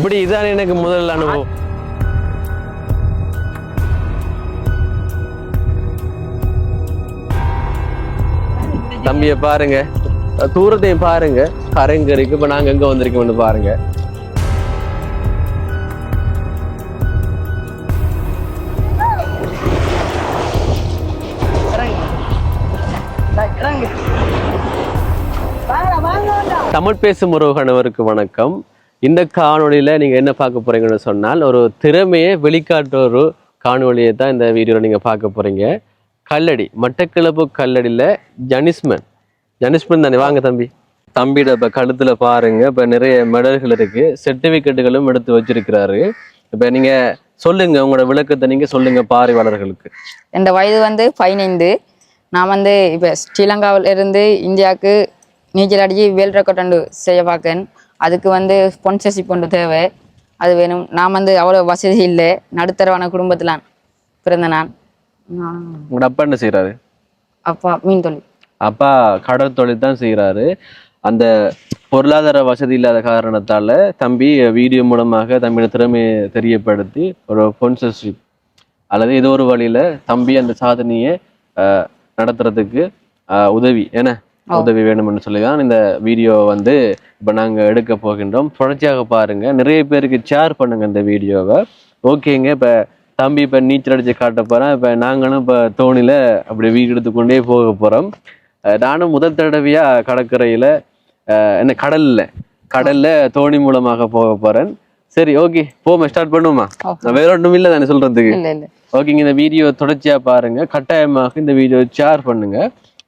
இப்படி இதான் எனக்கு முதல் அனுபவம். தம்பியை பாருங்க. தூரத்தையும் பாருங்க. கரைங்க இருக்கு. இப்ப நாங்க எங்க வந்திருக்கோம்னு பாருங்க. தமிழ் பேசும் உறவுகணவருக்கு வணக்கம். இந்த காணொலியில் நீங்கள் என்ன பார்க்க போகிறீங்கன்னு சொன்னால் ஒரு திறமையை வெளிக்காட்டுற ஒரு காணொலியை தான் இந்த வீடியோவில் நீங்கள் பார்க்க போகிறீங்க கல்லடி மட்டக்கிழப்பு கல்லடியில் ஜனிஸ்மன். ஜனிஸ்மன் தானே வாங்க தம்பி. தம்பியோட இப்போ கழுத்தில் பாருங்க இப்போ நிறைய மெடல்கள் இருக்குது சர்டிஃபிகேட்டுகளும் எடுத்து வச்சிருக்கிறாரு. இப்போ நீங்கள் சொல்லுங்க உங்களோட விளக்கத்தை நீங்கள் சொல்லுங்க பார்வையாளர்களுக்கு. இந்த வயது வந்து பதினைந்து. நான் வந்து இப்போ ஸ்ரீலங்காவிலிருந்து இந்தியாவுக்கு நீச்சல் அடிச்சு வேல் ரெக்கார்ட் செய்ய பார்க்கேன் அதுக்கு வந்து ஸ்பான்சர்ஷிப் ஒன்று தேவை. அது வேணும். நான் வந்து அவ்வளோ வசதி இல்லை. நடுத்தரவான குடும்பத்தில் பிறந்த நான். உங்களோட அப்பா என்ன செய்யறாரு அப்பா மீன் தொழில். அப்பா கடல் தொழில் தான் செய்கிறாரு அந்த பொருளாதார வசதி இல்லாத காரணத்தால தம்பி வீடியோ மூலமாக தம்பியோட திறமையை தெரியப்படுத்தி ஒரு ஸ்பான்சர்ஷிப் அல்லது ஏதோ ஒரு வழியில தம்பி அந்த சாதனையை நடத்துறதுக்கு உதவி. என்ன உதவி வேணும்னு சொல்லி தான் இந்த வீடியோ வந்து இப்போ நாங்கள் எடுக்க போகின்றோம். தொடர்ச்சியாக பாருங்க. நிறைய பேருக்கு ஷேர் பண்ணுங்க இந்த வீடியோவை. ஓகேங்க இப்போ தம்பி இப்போ நீச்சல் அடிச்சு காட்ட போறேன். இப்போ நாங்களும் இப்போ தோணியில் அப்படி வீடு எடுத்துக்கொண்டே போக போகிறோம் நானும் முதல் தடவையா கடற்கரையில என்ன கடல்ல கடல்ல தோணி மூலமாக போக போறேன். சரி ஓகே போமா ஸ்டார்ட் பண்ணுவோமா வேற ஒன்றும் இல்லை தானே இல்லை ஓகேங்க இந்த வீடியோ தொடர்ச்சியா பாருங்க. கட்டாயமாக இந்த வீடியோ ஷேர் பண்ணுங்க.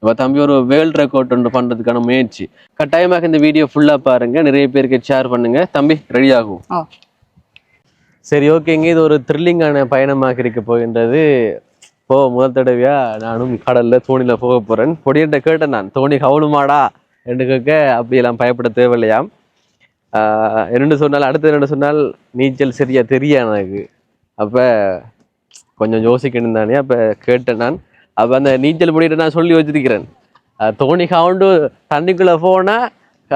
இப்போ தம்பி ஒரு வேர்ல்ட் ரெக்கார்ட் ஒன்று பண்றதுக்கான முயற்சி. கட்டாயமாக இந்த வீடியோ ஃபுல்லா பாருங்க. நிறைய பேருக்கு ஷேர் பண்ணுங்க. தம்பி ரெடி ஆகும் சரி ஓகேங்க இது ஒரு த்ரில்லிங்கான பயணமாக இருக்க போகின்றது. போ முதல் தடவையா நானும் கடல்ல தோணில போக போறேன். பொடியிட்ட கேட்டேன் நான். தோணி கவனுமாடா என்று கேட்க அப்படியெல்லாம் பயப்பட தேவையில்லையாம். என்னென்னு சொன்னால் அடுத்து என்னென்னு சொன்னால் நீச்சல் சரியா தெரியா எனக்கு. அப்ப கொஞ்சம் யோசிக்கணும் தானே அப்ப கேட்டேன் நான். அப்ப அந்த நீச்சல் பொடியிட்ட நான் சொல்லி வச்சிருக்கிறேன். தோணி கவுண்டு தண்ணிக்குள்ள போனா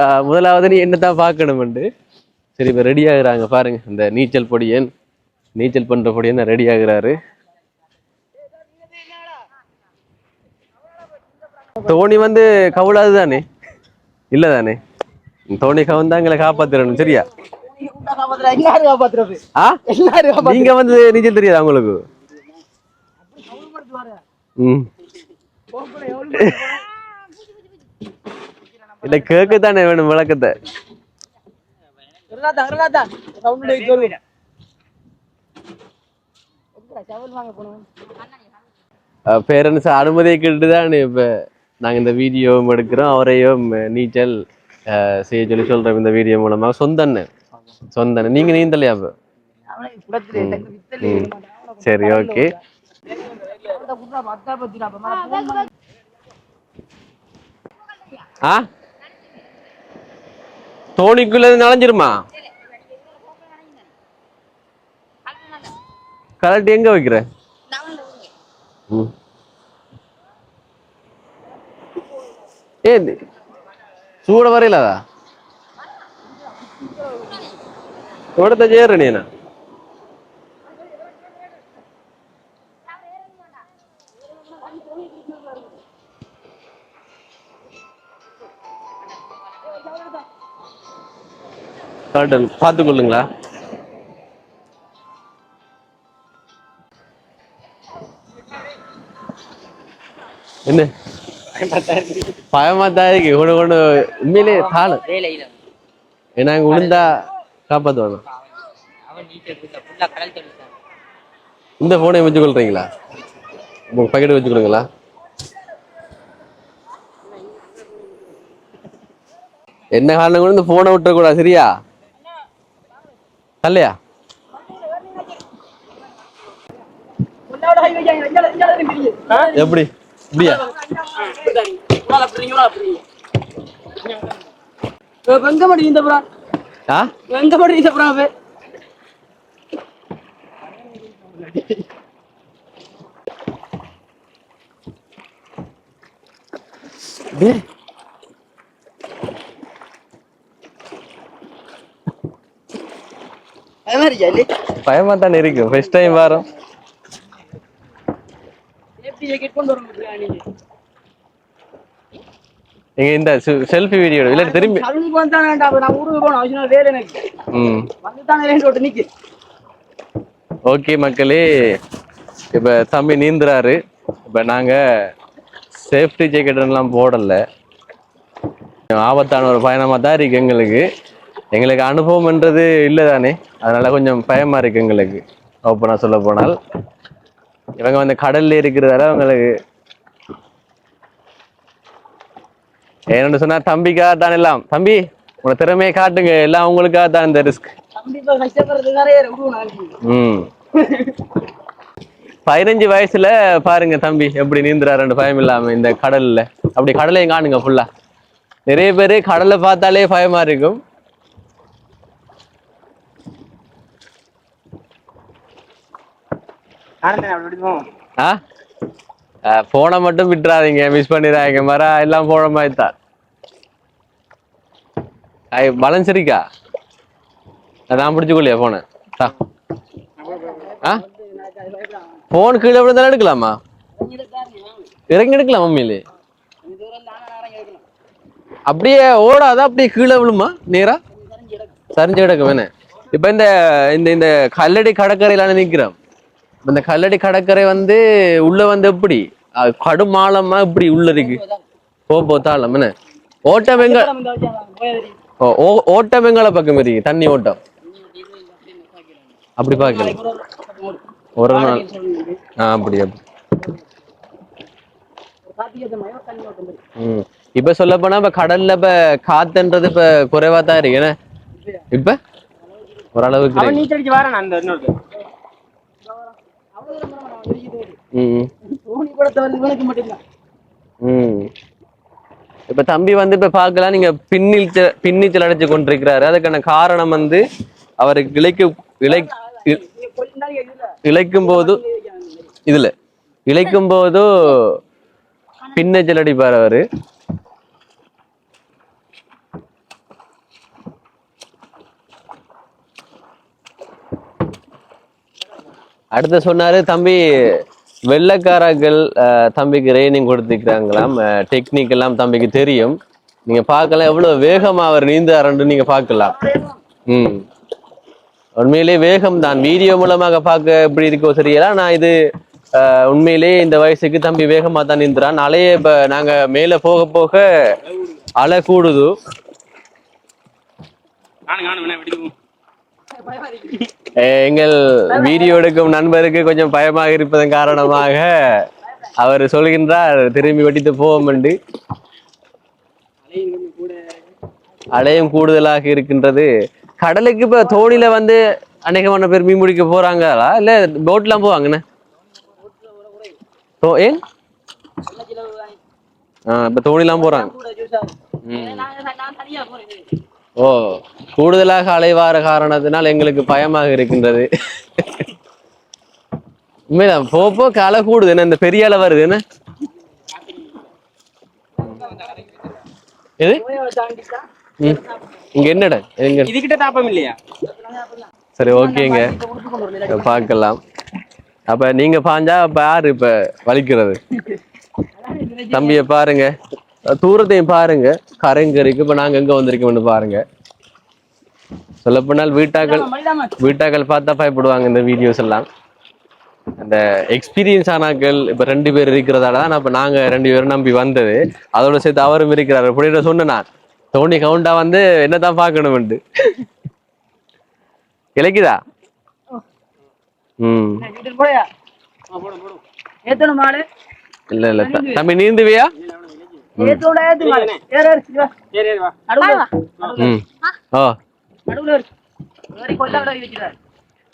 ஆஹ் முதலாவது நீ என்ன தான் பார்க்கணுமெண்டு. சரி இப்போ ரெடி ஆகுறாங்க. பாருங்க இந்த நீச்சல் பொடியன் நீச்சல் பண்ற பொடியன் ரெடி ஆகுறாரு. தோணி வந்து கவுளாது தானே? இல்ல தானே? தோணி கவுந்தா எங்களை காப்பாத்திரணும் சரியா? நீங்க வந்து நீச்சல் தெரியாதா உங்களுக்கு? இல்ல கேட்க தானே வேணும் விளக்கத்தை பேரண்ட்ஸ் அனுமதியை கேட்டு தான் இப்போ நாங்கள் இந்த வீடியோவும் எடுக்கிறோம் அவரையும் நீச்சல் செய்ய சொல்லி சொல்கிறோம் இந்த வீடியோ மூலமாக சொந்த அண்ணன் சொந்த அண்ணன் நீங்கள் நீந்தலையா அப்போ சரி ஓகே ஆ? தோணிக்குள்ள நனைஞ்சிருமா? கலட்டி எங்க வைக்கிற? ஏ சூட வரையிலதா? இவ்வளோ செய்யற நீனா கார்டன் பார்த்து கொள்ளுங்களா என்ன? பயமா தான் இருக்கு கொண்டு கொண்டு உண்மையிலே தாளம் ஏன்னா அங்க விழுந்தா காப்பாத்துவாங்க. இந்த போனை வச்சு கொள்றீங்களா உங்க பக்கெட் வச்சு கொடுங்களா என்ன காரணம் கூட இந்த போனை விட்டுறக்கூடாது சரியா? இல்லையா எப்படி? இப்படியா? வெங்க பிரியுங்க, இந்த புறா ஆ? எங்க இந்த புறா டேய். இல்லை பயமா தானே இருக்கும் ஃபர்ஸ்ட் டைம் வரோம். சேஃப்டி ஜாக்கெட் கொண்டு வர நீங்க? நீங்க இந்த செல்ஃபி வீடியோ இல்ல திரும்பி சலூனுக்கு வந்தானேடா அப்ப நான் ஊருக்கு போகணும். அவசியம் வேலை எனக்கு. ம். வந்து தானே ரெண்டு விட்டு நிக்கு. ஓகே மக்களே இப்ப தம்பி நீந்துறாரு. இப்ப நாங்க சேஃப்டி ஜாக்கெட் எல்லாம் போடல. ஆபத்தான ஒரு பயணமா தான் இருக்கு எங்களுக்கு. எங்களுக்கு அனுபவம்ன்றது இல்லை தானே அதனால கொஞ்சம் பயமா இருக்கு எங்களுக்கு. ஓப்பனா சொல்ல போனால். இவங்க வந்து கடல்ல இருக்கிறதால அவங்களுக்கு ஏன்னு சொன்னா தம்பிக்காக தான் எல்லாம். தம்பி உங்க திறமையை காட்டுங்க. எல்லாம் உங்களுக்காக தான் இந்த ரிஸ்க் ம். பதினஞ்சு வயசுல பாருங்க தம்பி எப்படி நீந்துறாருன்னு பயம் இல்லாம இந்த கடல்ல. அப்படி கடலையும் காணுங்க ஃபுல்லா நிறைய பேர் கடலை பார்த்தாலே பயமா இருக்கும் நானும் அப்படி விடுவோம் ஆ போனை மட்டும் விட்டுறாதீங்க மிஸ் பண்ணிடாதீங்க. மர எல்லாம் போன மாதிரி ஐ பலன் சரிக்கா நான் பிடிச்சிக்கொள்ளியா போனை ஆ? போன் கீழே விழுந்தாலும் எடுக்கலாமா? இறங்கி எடுக்கலாம் மம்மியிலே அப்படியே ஓடாத? அப்படியே கீழே விழுமா? நேரா? சரிஞ்சு கிடக்கு. வேணே. இப்ப இந்த இந்த இந்த கல்லடி கடற்கரையிலான நிக்கிறேன் இந்த கல்லடி கடற்கரை வந்து உள்ள வந்து எப்படி? கடும் ஆழமா இப்படி உள்ள இருக்கு. போ என்ன? ஓட்டம் எங்க ஓட்டம் எங்கள பக்கம் இருக்கு. தண்ணி ஓட்டம். அப்படி பாக்கல ஒரு நாள். ஆ அப்படி அப்படி. இப்ப சொல்ல போனா இப்ப கடல்ல இப்ப காத்துன்றது இப்ப குறைவா தான் இருக்கு. என்ன? இப்ப? ஓரளவுக்கு அவன் அந்த இன்னொரு ம் ம். தோனி படத்தை வந்து இவனுக்கு மட்டும்தான் ம் இப்ப தம்பி வந்து இப்ப பார்க்கலாம் நீங்க பின்னிச்சல் பின்னிச்சல் அடைச்சு கொண்டிருக்கிறாரு. அதுக்கான காரணம் வந்து அவருக்கு இழைக்கு இழை இழைக்கும் போது இதுல இழைக்கும் போது பின்னச்சல் அடிப்பார் அவரு. அடுத்து சொன்னாரு தம்பி வெள்ளைக்காரர்கள் அஹ், தம்பிக்கு ட்ரைனிங் கொடுத்துக்கிறாங்களாம் டெக்னிக் எல்லாம் தம்பிக்கு தெரியும். நீங்க பார்க்கலாம் எவ்வளவு வேகமா அவர் நீந்தாருன்னு நீங்க பார்க்கலாம். ம். உண்மையிலே வேகம் தான் வீடியோ மூலமாக பார்க்க எப்படி இருக்கோ சரியெல்லாம் நான் இது அஹ், உண்மையிலே இந்த வயசுக்கு தம்பி வேகமா தான் நீந்துறான். அலைய இப்ப நாங்க மேல போக போக அலை கூடுது நானும் நானும் வேணா விடுவோம் அஹ், எங்கள் வீடியோ எடுக்கும் நண்பருக்கு கொஞ்சம் பயமாக இருப்பதன் காரணமாக அவர் சொல்கின்றார் திரும்பி வெட்டித்து போவோம் என்று அலையும் கூடுதலாக இருக்கின்றது. கடலுக்கு இப்ப தோணில வந்து அநேகமான பேர் மீன் பிடிக்க போறாங்களா? இல்ல போட்லாம் போவாங்கண்ணே ஏன்? இப்ப தோணிலாம் போறாங்க. ஓ கூடுதலாக அலைவார காரணத்தினால் எங்களுக்கு பயமாக இருக்கின்றது. உண்மைதான். போ போ அலை கூடுது. என்ன இந்த பெரிய அலை வருது என்ன? ம். இங்க என்னடா? இதுகிட்ட தாப்பம் இல்லையா? சரி ஓகேங்க. பார்க்கலாம். அப்ப நீங்க பாஞ்சா யாரு இப்ப வலிக்கிறது? தம்பிய பாருங்க. தூரத்தையும் பாருங்க. கரைங்கரைக்கு இப்ப நாங்க எங்க வந்திருக்கோம்னு பாருங்க. சொல்லப்போனால் வீட்டாக்கள் வீட்டாக்கள் பார்த்தா பயப்படுவாங்க இந்த வீடியோஸ் எல்லாம். அந்த எக்ஸ்பீரியன்ஸ் ஆனாக்கள் இப்ப ரெண்டு பேர் இருக்கிறதால தான் இப்ப நாங்க ரெண்டு பேரும் நம்பி வந்தது. அதோட சேர்த்து அவரும் இருக்கிறாரு. அப்படின்னு சொன்னேன் நான். தோனி கவுண்டா வந்து என்னதான் பார்க்கணும்ட்டு கிடைக்குதா ம். வீட்டுக்கு போயா போடும் போடும் ஏத்தணும் மாடு. இல்ல இல்ல. தம்பி நீந்துவியா?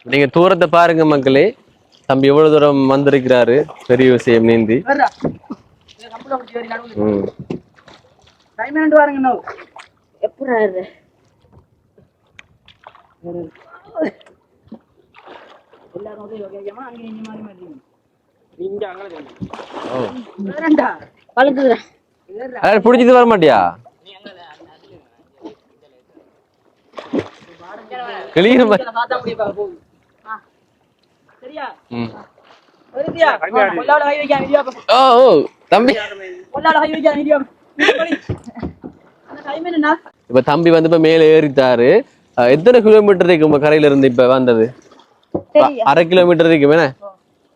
நீங்க தூரத்தை பாருங்க மக்களே தம்பி எவ்வளவு தூரம் வந்திருக்கிறாரு பெரிய விஷயம் நீந்தி வர்றா அட, பிடிச்சிட்டு வர மாட்டியா? கிளியும் ப- பார்த்தா முடியும் போகுது ஆ. சரியா ம். வருதியா கொல்லாட கை வைக்காம இடியா ஓ ஓ தம்பி. இப்ப தம்பி வந்து இப்ப மேல ஏறித்தாரு எத்தனை கிலோமீட்டர் இருக்கு உங்க கரையில இருந்து இப்ப வந்தது? அரை கிலோமீட்டர் இருக்கும் என்ன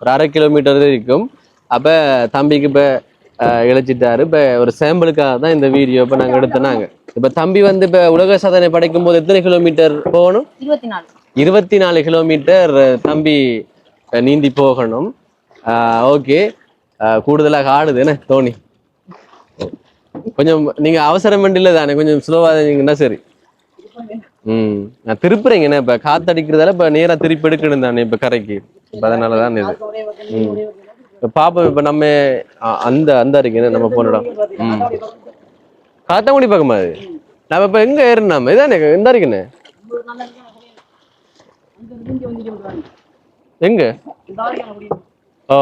ஒரு அரை கிலோமீட்டர் இருக்கும் அப்ப தம்பிக்கு இப்ப இழைச்சிட்டாரு. இப்ப ஒரு சாம்பிளுக்காக தான் இந்த வீடியோ இப்ப நாங்க எடுத்தோனாங்க. இப்ப தம்பி வந்து இப்ப உலக சாதனை படைக்கும் போது எத்தனை கிலோமீட்டர் போகணும்? இருபத்தி நாலு. கிலோமீட்டர் தம்பி நீந்தி போகணும். ஓகே கூடுதலாக ஆடுது என்ன தோனி? கொஞ்சம் நீங்க அவசரம் இல்லை தானே கொஞ்சம் ஸ்லோவா இருந்தீங்கன்னா சரி. ம். நான் திருப்புறீங்க என்ன இப்ப காத்தடிக்கிறதால இப்ப நேரா திருப்பி எடுக்கணும் தானே இப்ப கரைக்கு. இப்ப அதனால தான் இது ம் பாப்போம் இப்ப நம்ம அந்த அந்த இருக்கு என்ன நம்ம போன இடம். ம். காத்தாங்குடி பக்கமா. அது? நம்ம இப்ப எங்க ஏறினாம இதானே இந்த இருக்குண்ணே எங்க? ஓ.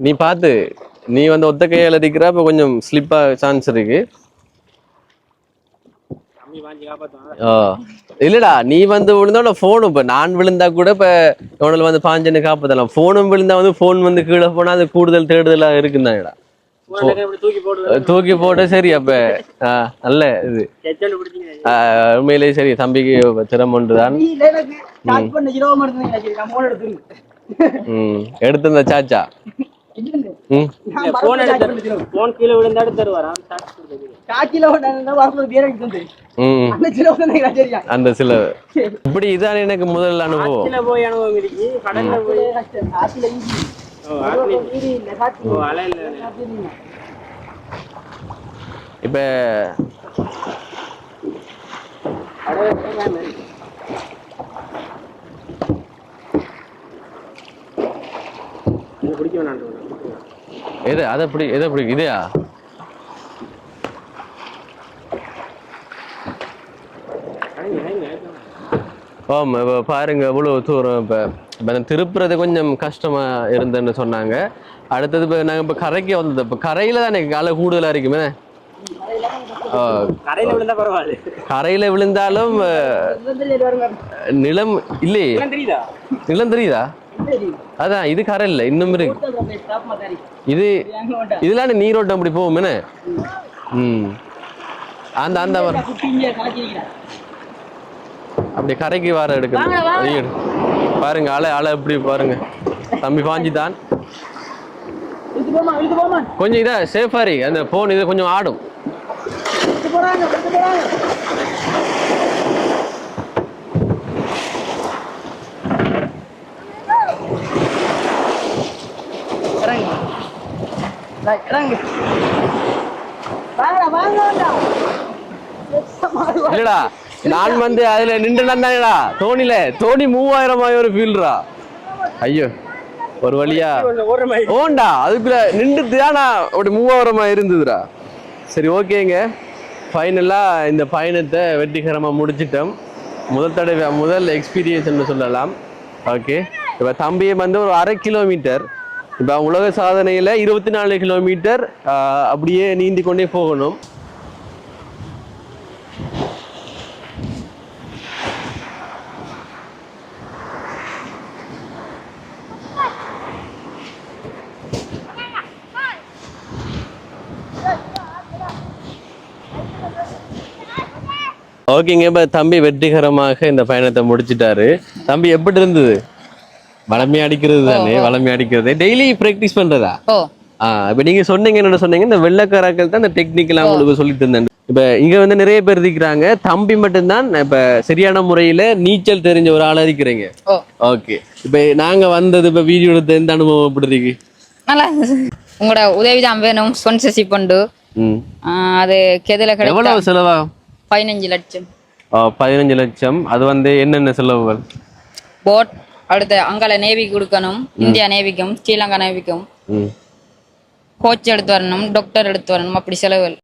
நீ பாத்து நீ வந்து ஒத்த கையால அடிக்கிற அப்ப கொஞ்சம் ஸ்லிப்பா சான்ஸ் இருக்கு. ஓ இல்லடா நீ வந்து விழுந்தோட போனும் இப்ப நான் விழுந்தா கூட இப்ப இவனில் வந்து பாஞ்சன்னு காப்பதெல்லாம் போனும் விழுந்தா வந்து போன் வந்து கீழே போனா அது கூடுதல் தேடுதலா இருக்குந்தாடா தூக்கி போடு தூக்கி போட்டு சரி அப்ப. நல்ல இது. உண்மையிலேயே சரி தம்பிக்கு திறம் ஒன்றுதான். எடுத்திருந்த சாச்சா ம். போன் எடுத்து போன் கீழே விழுந்தா எடுத்து தருவாராம் காட்சியில வரும்போது பேர் எடுத்து ம் அந்த சில இப்படி இதான் எனக்கு முதல் அனுபவம். இப்ப பிடிக்க வேணாம் எது அதை பிடி எதை பிடி இதையா? ஆமா இப்ப பாருங்க இவ்வளவு தூரம் இப்ப இப்ப திருப்புறது கொஞ்சம் கஷ்டமா இருந்ததுன்னு சொன்னாங்க. அடுத்தது இப்ப நாங்க இப்ப கரைக்கு வந்தது இப்ப கரையில தான் எனக்கு காலை கூடுதலா இருக்குமே? கரையில விழுந்தா பரவாயில்ல. கரையில விழுந்தாலும் நிலம் இல்லையே. தெரியுதா? நிலம் தெரியுதா? அதான் இது கரை இல்லை இன்னும் இருக்கு. இது இதெல்லாம் நீரோட்டம் அப்படி போகும் என்ன? ம். அந்த அந்த வர. அப்படி கரைக்கு வர எடுக்கணும். பாருங்க அலை அலை எப்படி பாருங்க. தம்பி பாஞ்சி தான். கொஞ்சம் இதா சேஃபா இருக்கு அந்த போன் இது கொஞ்சம் ஆடும். இல்லடா நான் வந்து அதுல நின்று தானேடா. தோணில தோணி மூவாயிரம் ஒரு ஃபீல்டா ஐயோ ஒரு வழியா. ஓண்டா அதுக்குள்ள நின்றுட்டு தானா அப்படி மூவாயிரமா இருந்ததுடா. சரி ஓகேங்க. ஃபைனலாக இந்த பயணத்தை வெற்றிகரமாக முடிச்சிட்டோம். முதல் தடவை முதல் எக்ஸ்பீரியன்ஸ்னு சொல்லலாம். ஓகே இப்போ தம்பியை வந்து ஒரு அரை கிலோமீட்டர் இப்போ உலக சாதனையில் இருபத்தி நாலு கிலோமீட்டர் அப்படியே நீந்தி கொண்டே போகணும். ஓகேங்க இப்போ தம்பி வெற்றிகரமாக இந்த பயணத்தை முடிச்சிட்டாரு. தம்பி எப்படி இருந்தது வளமையா அடிக்கிறது தானே வளமையா அடிக்கிறது. டெய்லி ப்ராக்டிஸ் பண்றதா? இப்போ நீங்க சொன்னீங்க என்ன சொன்னீங்க இந்த வெள்ளக்காராக்கள் தான் இந்த டெக்னிக்கெல்லாம் உங்களுக்கு சொல்லி தந்தேன் இப்ப இங்க வந்து நிறைய பேர் இருக்கிறாங்க. தம்பி மட்டும்தான் இப்ப சரியான முறையில நீச்சல் தெரிஞ்ச ஒரு ஆளா இருக்கிறீங்க. ஓகே இப்ப நாங்க வந்தது இப்ப வீடியோ எடுத்த எந்த அனுபவம் எப்படி இருக்கு? நல்லா உங்களோட உதவி தான் வேணும் ஸ்பான்சர்ஷிப் உண்டு அது கெதில கிடைக்கும் எவ்வளவு செலவாகும் பதினஞ்சு லட்சம். பதினஞ்சு லட்சம். அது வந்து என்னென்ன செலவுகள்? போட் அடுத்து அங்கால நேவிக்கு கொடுக்கணும் இந்தியா நேவிக்கும் ஸ்ரீலங்கா நேவிக்கும். கோச் எடுத்து வரணும் டாக்டர் எடுத்து வரணும் அப்படி செலவுகள்